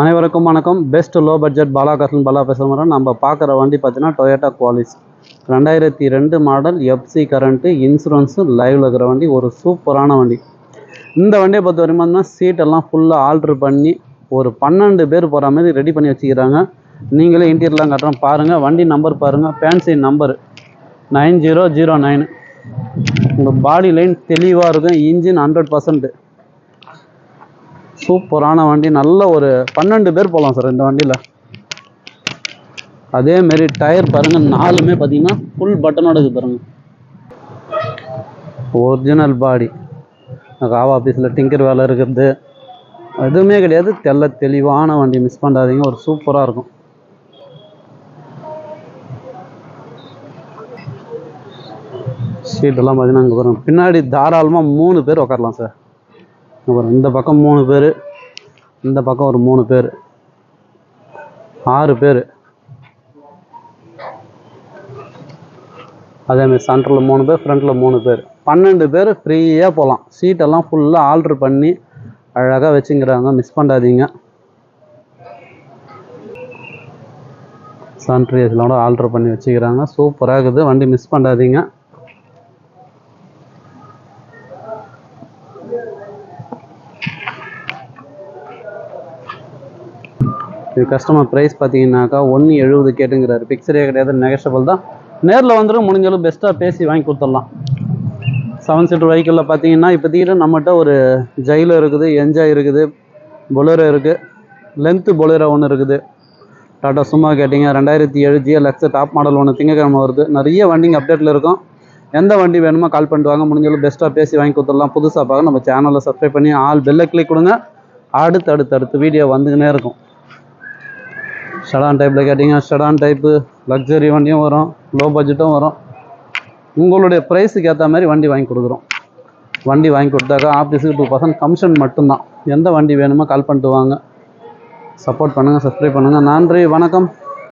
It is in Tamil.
அனைவருக்கும் வணக்கம். பெஸ்ட் லோ பட்ஜெட் பாலா கசன் பாலா பேசுகிறோம் நம்ம பார்க்குற வண்டி பார்த்தீங்கன்னா டொயோட்டா குவாலிஸ் ரெண்டாயிரத்தி ரெண்டு மாடல் எஃப்சி கரண்ட்டு இன்சூரன்ஸு லைவில் இருக்கிற வண்டி. ஒரு சூப்பரான வண்டி. இந்த வண்டியை பொறுத்த வரைக்கும் பார்த்தீங்கன்னா சீட்டெல்லாம் ஃபுல்லாக ஆல்ட்ரு பண்ணி ஒரு பன்னெண்டு பேர் போகிற மாதிரி ரெடி பண்ணி வச்சுக்கிறாங்க. நீங்களே இன்டீரியர்லாம் கட்டுறோம். பாருங்கள் வண்டி நம்பர் பாருங்கள் fancy number nine zero zero nine. உங்கள் பாடி லைன் தெளிவாக இருக்கும். இன்ஜின் ஹண்ட்ரட் பர்சன்ட்டு சூப்பரான வண்டி. நல்ல ஒரு பன்னெண்டு பேர் போகலாம் சார் இந்த வண்டியில். அதேமாரி டயர் பாருங்கள் நாலுமே பார்த்தீங்கன்னா ஃபுல் பட்டனோட இது பாருங்கள் ஒரிஜினல் பாடி ராவா ஆஃபீஸில் டிங்கர் வேலை இருக்கிறது. எதுவுமே கிடையாது. தெல்ல தெளிவான வண்டி. மிஸ் பண்ணாதீங்க. ஒரு சூப்பராக இருக்கும். சீட்டெல்லாம் பார்த்தீங்கன்னா அங்கே பாருங்கள் பின்னாடி தாராளமாக மூணு பேர் உட்காரலாம் சார். அப்புறம் இந்த பக்கம் மூணு பேர் இந்த பக்கம் ஒரு மூணு பேர் ஆறு பேர். அதேமாதிரி சென்டரில் மூணு பேர் ஃப்ரண்ட்டில் மூணு பேர். பன்னெண்டு பேர் ஃப்ரீயாக போகலாம் சீட்டெல்லாம் ஃபுல்லாக ஆல்ட்ரு பண்ணி அழகாக வச்சுங்கிறாங்க. மிஸ் பண்ணாதீங்க. சன்ட்ரியஸ்லோட ஆல்ட்ரு பண்ணி வச்சுக்கிறாங்க. சூப்பராக இருக்குது. வண்டி மிஸ் பண்ணாதீங்க. இது கஸ்டமர் ப்ரைஸ் பார்த்தீங்கன்னாக்கா ஒன்று எழுபது கேட்டுங்கிறாரு. பிக்சரே கிடையாது நெகஷபிள் தான். நேரில் வந்துடும் முடிஞ்சளவு பெஸ்ட்டாக பேசி வாங்கி கொடுத்துடலாம். செவன் சீட்டர் வெஹிக்கிளில் பார்த்தீங்கன்னா இப்போதைக்கு நம்மகிட்ட ஒரு ஜெயிலோ இருக்குது என்ஜாய் இருக்குது பொலரோ இருக்குது லென்த்து பொலரோ ஒன்று இருக்குது. டாட்டா சும்மா கேட்டிங்க ரெண்டாயிரத்தி ஏழு ஜிஎல்எக்ஸ் டாப் மாடல் ஒன்று திங்கக்கிழமை வருது. நிறைய வண்டிங்க அப்டேட்டில் இருக்கும். எந்த வண்டி வேணுமோ கால் பண்ணிட்டு வாங்க முடிஞ்சளவு பெஸ்ட்டாக பேசி வாங்கி கொடுத்துடலாம். புதுசாக பார்க்க நம்ம சேனலை சப்ஸ்கிரைப் பண்ணி ஆல் பெல்லை கிளிக் கொடுங்க. அடுத்து அடுத்து அடுத்து வீடியோ வந்துக்கினே இருக்கும். ஷடான் டைப்பில் கேட்டிங்க ஷடான் டைப்பு லக்ஸரி வண்டியும் வரும் லோ பட்ஜெட்டும் வரும். உங்களுடைய ப்ரைஸுக்கு ஏற்ற மாதிரி வண்டி வாங்கி கொடுக்குறோம். வண்டி வாங்கி கொடுத்தாக்கா ஆஃபீஸுக்கு டூ பர்சன்ட் கமிஷன் மட்டும்தான். எந்த வண்டி வேணுமோ கால் பண்ணிட்டு வாங்க. சப்போர்ட் பண்ணுங்கள் சப்ஸ்கிரைப் பண்ணுங்கள் நன்றி வணக்கம்.